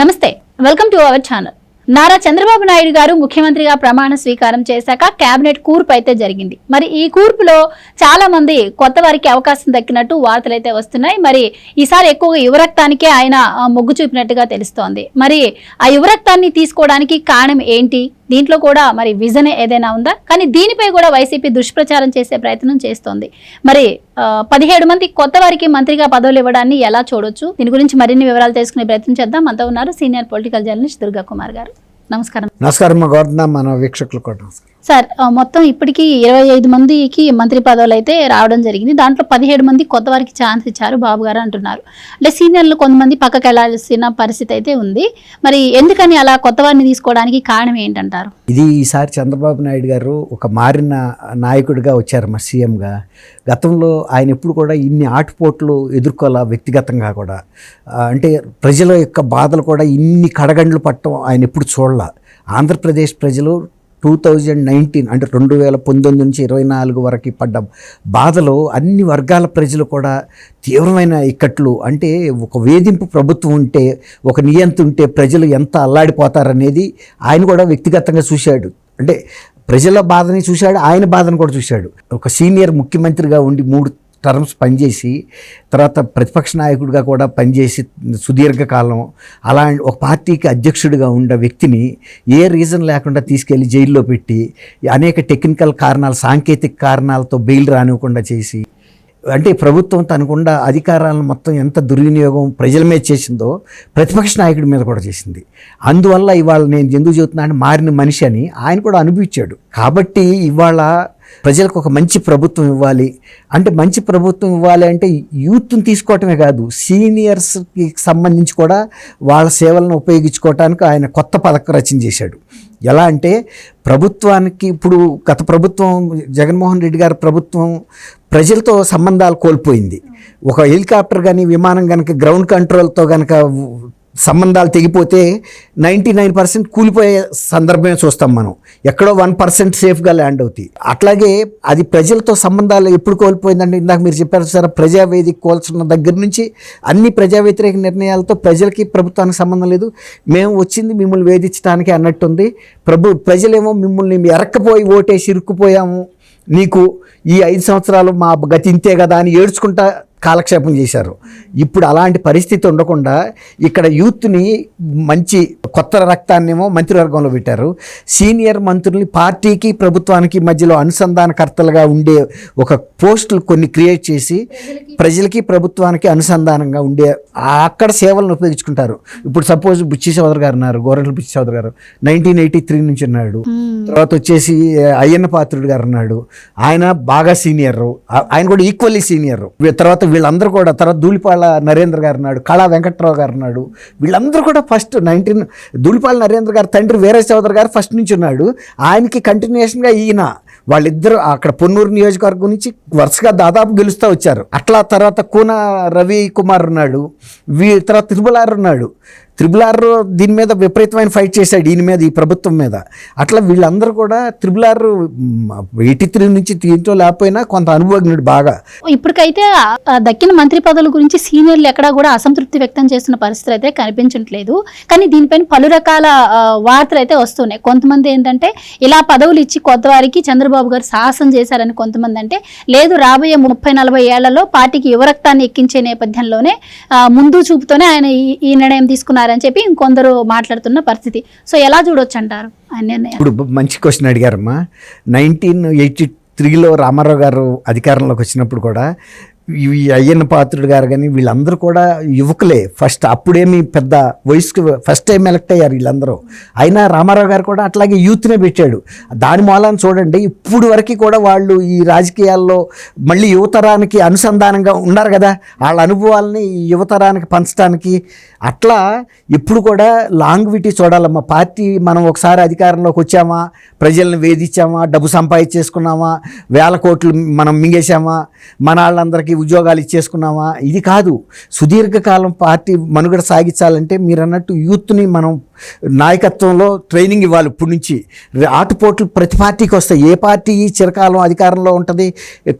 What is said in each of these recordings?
నమస్తే welcome to our channel. Nara Chandrababu Naidu garu ముఖ్యమంత్రిగా ప్రమాణ స్వీకారం చేశాక కేబినెట్ కూర్పు అయితే జరిగింది. మరి ఈ కూర్పులో చాలా మంది కొత్త వారికి అవకాశం దక్కినట్టు వార్తలు అయితే వస్తున్నాయి. మరి ఈసారి ఎక్కువగా యువరక్తానికే ఆయన మొగ్గు చూపినట్టుగా తెలుస్తోంది. మరి ఆ యువరక్తాన్ని తీసుకోవడానికి కారణం ఏంటి? దీంట్లో కూడా మరి విజన్ ఏదైనా ఉందా? కానీ దీనిపై కూడా వైసీపీ దుష్ప్రచారం చేసే ప్రయత్నం చేస్తోంది. మరి పదిహేడు మంది కొత్త వారికి మంత్రిగా పదవులు ఇవ్వడాన్ని ఎలా చూడొచ్చు? దీని గురించి మరిన్ని వివరాలు తెలుసుకునే ప్రయత్నం చేద్దాం. మనతో ఉన్నారు senior political journalist Durga Kumar garu. నమస్కారం. నమస్కారం మన వీక్షకులు కూడా నమస్కారం. సార్ మొత్తం ఇప్పటికీ ఇరవై ఐదు మందికి మంత్రి పదవులు అయితే రావడం జరిగింది. దాంట్లో పదిహేడు మంది కొత్త వారికి ఛాన్స్ ఇచ్చారు బాబు గారు అంటున్నారు. అంటే సీనియర్లు కొంతమంది పక్కకి వెళ్ళాల్సిన పరిస్థితి అయితే ఉంది. మరి ఎందుకని అలా కొత్త వారిని తీసుకోవడానికి కారణం ఏంటంటారు? ఇది ఈసారి చంద్రబాబు నాయుడు గారు ఒక మారిన నాయకుడిగా వచ్చారు మా సీఎంగా. గతంలో ఆయన ఎప్పుడు కూడా ఇన్ని ఆటుపోట్లు ఎదుర్కోవాల వ్యక్తిగతంగా కూడా. అంటే ప్రజల యొక్క బాధలు కూడా ఇన్ని కడగండ్లు పట్టడం ఆయన ఎప్పుడు చూడాల. ఆంధ్రప్రదేశ్ ప్రజలు టూ థౌజండ్ నైన్టీన్ అంటే రెండు వేల పంతొమ్మిది నుంచి ఇరవై నాలుగు వరకు పడ్డ బాధలో అన్ని వర్గాల ప్రజలు కూడా తీవ్రమైన ఇక్కట్లు అంటే ఒక వేధింపు ప్రభుత్వం ఉంటే ఒక నియంత ఉంటే ప్రజలు ఎంత అల్లాడిపోతారనేది ఆయన కూడా వ్యక్తిగతంగా చూశాడు. అంటే ప్రజల బాధని చూశాడు ఆయన బాధను కూడా చూశాడు. ఒక సీనియర్ ముఖ్యమంత్రిగా ఉండి మూడు టర్మ్స్ పనిచేసి తర్వాత ప్రతిపక్ష నాయకుడిగా కూడా పనిచేసి సుదీర్ఘకాలం అలా ఒక పార్టీకి అధ్యక్షుడిగా ఉన్న వ్యక్తిని ఏ రీజన్ లేకుండా తీసుకెళ్ళి జైల్లో పెట్టి అనేక టెక్నికల్ కారణాలు సాంకేతిక కారణాలతో బెయిల్ రానివ్వకుండా చేసి అంటే ప్రభుత్వం తనకుండా అధికారాలను మొత్తం ఎంత దుర్వినియోగం ప్రజల మీద చేసిందో ప్రతిపక్ష నాయకుడి మీద కూడా చేసింది. అందువల్ల ఇవాళ నేను ఎందుకు చెబుతున్నాను మారిన మనిషి అని ఆయన కూడా అనుభవించాడు. కాబట్టి ఇవాళ ప్రజలకు ఒక మంచి ప్రభుత్వం ఇవ్వాలి. అంటే మంచి ప్రభుత్వం ఇవ్వాలి అంటే యూత్ని తీసుకోవటమే కాదు సీనియర్స్కి సంబంధించి కూడా వాళ్ళ సేవలను ఉపయోగించుకోవటానికి ఆయన కొత్త పథక రచన చేశాడు. ఎలా అంటే ప్రభుత్వానికి ఇప్పుడు గత ప్రభుత్వం జగన్మోహన్ రెడ్డి గారి ప్రభుత్వం ప్రజలతో సంబంధాలు కోల్పోయింది. ఒక హెలికాప్టర్ కానీ విమానం కనుక గ్రౌండ్ కంట్రోల్తో కనుక సంబంధాలు తెగిపోతే నైంటీ నైన్ పర్సెంట్ కూలిపోయే సందర్భమే చూస్తాం మనం. ఎక్కడో వన్ పర్సెంట్ సేఫ్గా ల్యాండ్ అవుతాయి. అట్లాగే అది ప్రజలతో సంబంధాలు ఎప్పుడు కోల్పోయిందంటే ఇందాక మీరు చెప్పారు సార్ ప్రజావేదిక కోల్చున్న దగ్గర నుంచి అన్ని ప్రజా వ్యతిరేక నిర్ణయాలతో ప్రజలకి ప్రభుత్వానికి సంబంధం లేదు. మేము వచ్చింది మిమ్మల్ని వేధించడానికి అన్నట్టుంది. ప్రభు ప్రజలేమో మిమ్మల్ని ఎరక్కపోయి ఓటేసి ఇరుక్కుపోయాము. నీకు ఈ ఐదు సంవత్సరాలు మా గతి ఇంతే కదా అని ఏడ్చుకుంటా కాలక్షేపం చేశారు. ఇప్పుడు అలాంటి పరిస్థితి ఉండకుండా ఇక్కడ యూత్ని మంచి కొత్త రక్తాన్నేమో మంత్రివర్గంలో పెట్టారు. సీనియర్ మంత్రుల్ని పార్టీకి ప్రభుత్వానికి మధ్యలో అనుసంధానకర్తలుగా ఉండే ఒక పోస్టులు కొన్ని క్రియేట్ చేసి ప్రజలకి ప్రభుత్వానికి అనుసంధానంగా ఉండే అక్కడ సేవలను ఉపయోగించుకుంటారు. ఇప్పుడు సపోజ్ బుచ్చి చౌదరి గారు ఉన్నారు గోరెంట్ల బుచ్చి చౌదరి గారు. నైన్టీన్ ఎయిటీ త్రీ నుంచి ఉన్నాడు. తర్వాత వచ్చేసి అయ్యన్న పాత్రుడు గారు ఉన్నాడు. ఆయన బాగా సీనియర్. ఆయన కూడా ఈక్వల్లీ సీనియర్ తర్వాత వీళ్ళందరూ కూడా తర్వాత ధూళిపాళ నరేంద్ర గారు నాడు కళా వెంకట్రావు గారు నాడు వీళ్ళందరూ కూడా ఫస్ట్ నైన్టీన్ ధూళిపాళ నరేంద్ర గారు తండ్రి వీర చౌదరి గారు ఫస్ట్ నుంచి ఉన్నాడు. ఆయనకి కంటిన్యూషన్గా ఈయన వాళ్ళిద్దరు అక్కడ పొన్నూరు నియోజకవర్గం నుంచి వరుసగా దాదాపు గెలుస్తూ వచ్చారు. అట్లా తర్వాత కూన రవి కుమార్ ఉన్నాడు వీ తర్వాత తిరుమలారు ఉన్నాడు త్రిబుల్ ఆర్ దీని మీద విపరీతమైన ఫైట్ చేశాడు దీని మీద ఈ ప్రభుత్వం మీద. అట్లా వీళ్ళందరూ కూడా త్రిబులార్ ఎయిటీ త్రీ నుంచి దీంట్లో లేకపోయినా కొంత అనుభవజ్ఞుడు బాగా. ఇప్పటికైతే దక్కిన మంత్రి పదవుల గురించి సీనియర్లు ఎక్కడా కూడా అసంతృప్తి వ్యక్తం చేస్తున్న పరిస్థితి అయితే కనిపించట్లేదు. కానీ దీనిపైన పలు రకాల వార్తలు అయితే వస్తున్నాయి. కొంతమంది ఏంటంటే ఇలా పదవులు ఇచ్చి కొత్త వారికి చంద్రబాబు గారు సాహసం చేశారని కొంతమంది అంటే లేదు రాబోయే ముప్పై నలభై ఏళ్ళలో పార్టీకి యువరక్తాన్ని ఎక్కించే నేపథ్యంలోనే ముందు చూపుతోనే ఆయన ఈ- నిర్ణయం తీసుకున్నారు. తీసుకున్నారని చెప్పి ఇంకొందరు మాట్లాడుతున్న పరిస్థితి. సో ఎలా చూడొచ్చు అంటారు ఇప్పుడు మంచి క్వశ్చన్ అడిగారమ్మా. నైన్టీన్ ఎయిటీ త్రీలో రామారావు గారు అధికారంలోకి వచ్చినప్పుడు కూడా ఈ అయ్యన్న పాత్రుడు గారు కానీ వీళ్ళందరూ కూడా యువకులే. ఫస్ట్ అప్పుడేమి పెద్ద వయసుకు ఫస్ట్ టైం ఎలక్ట్ అయ్యారు వీళ్ళందరూ. అయినా రామారావు గారు కూడా అట్లాగే యూత్నే పెట్టాడు. దాని మూలాన్ని చూడండి. ఇప్పుడు వరకు కూడా వాళ్ళు ఈ రాజకీయాల్లో మళ్ళీ యువతరానికి అనుసంధానంగా ఉన్నారు కదా. వాళ్ళ అనుభవాలని ఈ యువతరానికి పంచడానికి అట్లా ఇప్పుడు కూడా లాంగ్విటీ చూడాలమ్మా. పార్టీ మనం ఒకసారి అధికారంలోకి వచ్చామా? ప్రజలను వేధించామా? డబ్బు సంపాదించేసుకున్నామా? వేల కోట్లు మనం మింగేశామా? మన వాళ్ళందరికీ ఉద్యోగాలు ఇచ్చేసుకున్నామా ఇది కాదు. సుదీర్ఘకాలం పార్టీ మనుగడ సాగించాలంటే మీరు అన్నట్టు యూత్ని మనం నాయకత్వంలో ట్రైనింగ్ ఇవ్వాలి ఇప్పటి నుంచి. ఆటుపోట్లు ప్రతి పార్టీకి వస్తాయి. ఏ పార్టీ చిరకాలం అధికారంలో ఉంటుంది?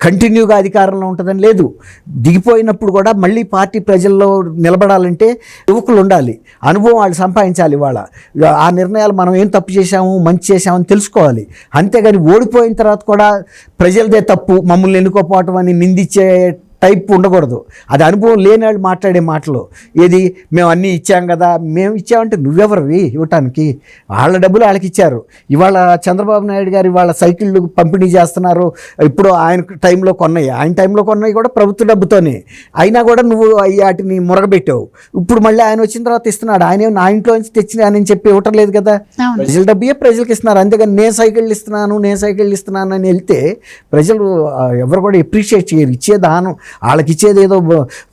కంటిన్యూగా అధికారంలో ఉంటుందని లేదు. దిగిపోయినప్పుడు కూడా మళ్ళీ పార్టీ ప్రజల్లో నిలబడాలంటే యువకులు ఉండాలి. అనుభవం వాళ్ళు సంపాదించాలి వాళ్ళ ఆ నిర్ణయాలు మనం ఏం తప్పు చేశాము? మంచి చేశామని తెలుసుకోవాలి. అంతేగాని ఓడిపోయిన తర్వాత కూడా ప్రజలదే తప్పు. మమ్మల్ని ఎన్నుకోపోవటం అని నిందించే టైప్ ఉండకూడదు. అది అనుభవం లేని వాళ్ళు మాట్లాడే మాటలు. ఏది? మేము అన్నీ ఇచ్చాం కదా మేము ఇచ్చామంటే నువ్వెవరివి ఇవ్వటానికి? వాళ్ళ డబ్బులు వాళ్ళకి ఇచ్చారు. ఇవాళ చంద్రబాబు నాయుడు గారు ఇవాళ సైకిళ్ళు పంపిణీ చేస్తున్నారు. ఇప్పుడు ఆయన టైంలో కొన్నాయి. ఆయన టైంలో కొన్నాయి కూడా ప్రభుత్వ డబ్బుతోనే. అయినా కూడా నువ్వు వాటిని మురగబెట్టావు. ఇప్పుడు మళ్ళీ ఆయన వచ్చిన తర్వాత ఇస్తున్నాడు. ఆయన నా ఇంట్లో నుంచి తెచ్చినానని చెప్పి ఇవ్వటం లేదు కదా. ప్రజల డబ్బే ప్రజలకు ఇస్తున్నారు. అంతేగాని నేను సైకిళ్ళు ఇస్తున్నాను నేను సైకిళ్ళు ఇస్తున్నాను అని వెళ్తే ప్రజలు ఎవరు కూడా ఎప్రిషియేట్ చేయరు. ఇచ్చే దానం వాళ్ళకి ఇచ్చేది ఏదో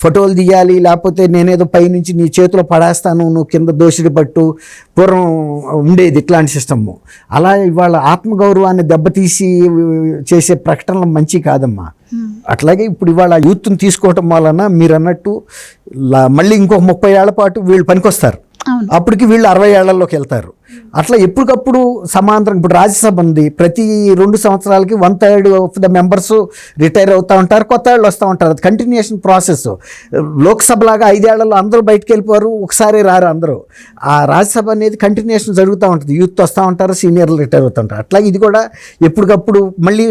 ఫోటోలు తీయాలి లేకపోతే నేనేదో పైనుంచి నీ చేతిలో పడేస్తాను నువ్వు కింద దోషుడి పట్టు పూర్వం ఉండేది ఇట్లాంటి సిస్టమ్. అలా ఇవాళ ఆత్మగౌరవాన్ని దెబ్బతీసి చేసే ప్రకటనలు మంచి కాదమ్మా. అట్లాగే ఇప్పుడు ఇవాళ యూత్ని తీసుకోవటం వలన మీరు అన్నట్టు మళ్ళీ ఇంకొక ముప్పై ఏళ్ళ పాటు వీళ్ళు పనికొస్తారు. అప్పటికి వీళ్ళు అరవై ఏళ్ళలోకి వెళ్తారు. అట్లా ఎప్పటికప్పుడు సమాంతరం. ఇప్పుడు రాజ్యసభ ఉంది. ప్రతి రెండు సంవత్సరాలకి one third of the members retire అవుతూ ఉంటారు కొత్త వాళ్ళు వస్తూ ఉంటారు. అది కంటిన్యూషన్ ప్రాసెస్ లోక్సభ లాగా ఐదేళ్ళలో అందరూ బయటకు వెళ్ళిపోరు ఒకసారి రారు అందరూ. ఆ రాజ్యసభ అనేది కంటిన్యూషన్ జరుగుతూ ఉంటుంది. యూత్ వస్తూ ఉంటారు సీనియర్లు రిటైర్ అవుతూ ఉంటారు. అట్లా ఇది కూడా ఎప్పటికప్పుడు మళ్ళీ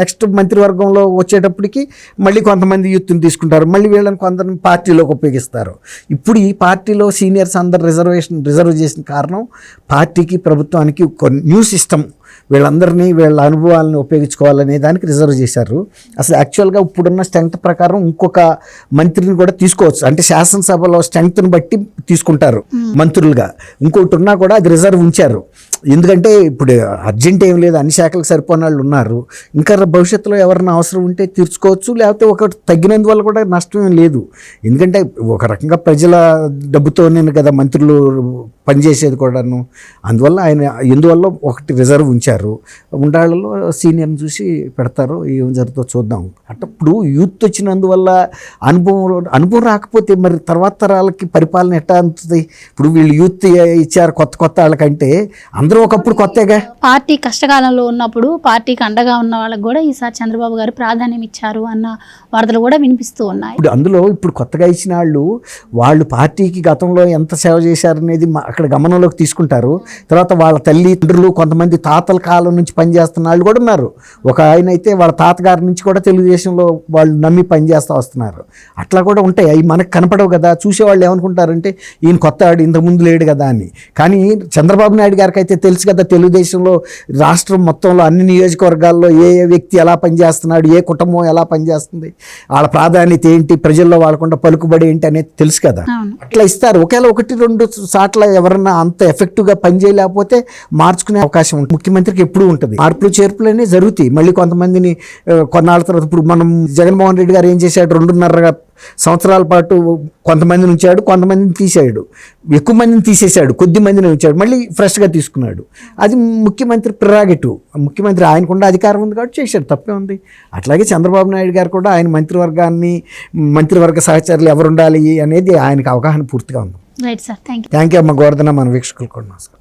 నెక్స్ట్ మంత్రివర్గంలో వచ్చేటప్పటికి మళ్ళీ కొంతమంది యూత్ని తీసుకుంటారు. మళ్ళీ వీళ్ళని కొంతమంది పార్టీలోకి ఉపయోగిస్తారు. ఇప్పుడు ఈ పార్టీలో సీనియర్స్ అందరు రిజర్వేషన్ రిజర్వ్ చేసిన కారణం పార్టీకి ప్రభుత్వానికి ఒక న్యూ సిస్టమ్ వీళ్ళందరినీ వీళ్ళ అనుభవాలను ఉపయోగించుకోవాలనే దానికి రిజర్వ్ చేశారు. అసలు యాక్చువల్గా ఇప్పుడున్న స్ట్రెంగ్త్ ప్రకారం ఇంకొక మంత్రిని కూడా తీసుకోవచ్చు. అంటే శాసనసభలో స్ట్రెంగ్త్ని బట్టి తీసుకుంటారు మంత్రులుగా. ఇంకోటి ఉన్నా కూడా అది రిజర్వ్ ఉంచారు. ఎందుకంటే ఇప్పుడు అర్జెంట్ ఏం లేదు అన్ని శాఖలకు సరిపోయిన వాళ్ళు ఉన్నారు. ఇంకా భవిష్యత్తులో ఎవరైనా అవసరం ఉంటే తీర్చుకోవచ్చు లేకపోతే ఒక తగ్గినందువల్ల కూడా నష్టం ఏం లేదు. ఎందుకంటే ఒక రకంగా ప్రజల డబ్బుతోనే కదా మంత్రులు పనిచేసేది కూడాను. అందువల్ల ఆయన ఎందువల్ల ఒకటి రిజర్వ్ ఉంచారు. ఉండాళ్ళలో సీనియర్ని చూసి పెడతారు ఏం జరుగుతుందో చూద్దాం. అటప్పుడు ఇప్పుడు యూత్ వచ్చినందువల్ల అనుభవం అనుభవం రాకపోతే మరి తర్వాత తరాలకి పరిపాలన ఎట్టా అందుతుంది ఇప్పుడు వీళ్ళు యూత్ ఇచ్చారు కొత్త కొత్త వాళ్ళకంటే అందరూ ఒకప్పుడు కొత్తగా. పార్టీ కష్టకాలంలో ఉన్నప్పుడు పార్టీకి అండగా ఉన్న వాళ్ళకి కూడా ఈసారి చంద్రబాబు గారు ప్రాధాన్యం ఇచ్చారు అన్న వార్తలు కూడా వినిపిస్తూ ఉన్నాయి. ఇప్పుడు అందులో ఇప్పుడు కొత్తగా ఇచ్చిన వాళ్ళు వాళ్ళు పార్టీకి గతంలో ఎంత సేవ చేశారనేది అక్కడ గమనంలోకి తీసుకుంటారు. తర్వాత వాళ్ళ తల్లిదండ్రులు కొంతమంది తాతల కాలం నుంచి పనిచేస్తున్న వాళ్ళు కూడా ఉన్నారు. ఒక ఆయన అయితే వాళ్ళ తాతగారి నుంచి కూడా తెలుగుదేశంలో వాళ్ళు నమ్మి పనిచేస్తూ వస్తున్నారు. అట్లా కూడా ఉంటాయి. అవి మనకు కనపడవు కదా. చూసేవాళ్ళు ఏమనుకుంటారంటే ఈయన కొత్త వాడు ఇంత ముందు లేడు కదా అని. కానీ చంద్రబాబు నాయుడు గారికి అయితే తెలుసు కదా తెలుగుదేశంలో రాష్ట్రం మొత్తంలో అన్ని నియోజకవర్గాల్లో ఏ ఏ వ్యక్తి ఎలా పనిచేస్తున్నాడు ఏ కుటుంబం ఎలా పనిచేస్తుంది వాళ్ళ ప్రాధాన్యత ఏంటి ప్రజల్లో వాళ్ళకుండా పలుకుబడి ఏంటి అనేది తెలుసు కదా. అట్లా ఇస్తారు. ఒకవేళ ఒకటి రెండు సార్ల ఎవరన్నా అంత ఎఫెక్టివ్గా పనిచేయలేకపోతే మార్చుకునే అవకాశం ఉంటుంది. ముఖ్యమంత్రికి ఎప్పుడూ ఉంటుంది. మార్పులు చేర్పులు అనేవి జరుగుతాయి. మళ్ళీ కొంతమందిని కొన్నాళ్ళ తర్వాత ఇప్పుడు మనం జగన్మోహన్ రెడ్డి గారు ఏం చేశాడు? రెండున్నర సంవత్సరాల పాటు కొంతమందిని ఉంచాడు కొంతమందిని తీసాడు ఎక్కువ మందిని తీసేశాడు కొద్ది మందిని ఉంచాడు మళ్ళీ ఫ్రెష్గా తీసుకున్నాడు. అది ముఖ్యమంత్రి ప్రిరాగేటివ్. ముఖ్యమంత్రి ఆయనకుండా అధికారం ఉంది కాబట్టి చేశాడు తప్పే ఉంది. అట్లాగే చంద్రబాబు నాయుడు గారు కూడా ఆయన మంత్రివర్గాన్ని మంత్రివర్గ సహచరులు ఎవరు ఉండాలి అనేది ఆయనకు అవగాహన పూర్తిగా ఉంది. Right sir thank you thank you అమ్మ. గోవర్ధన మన వీక్షకులు కూడా నమస్కారం.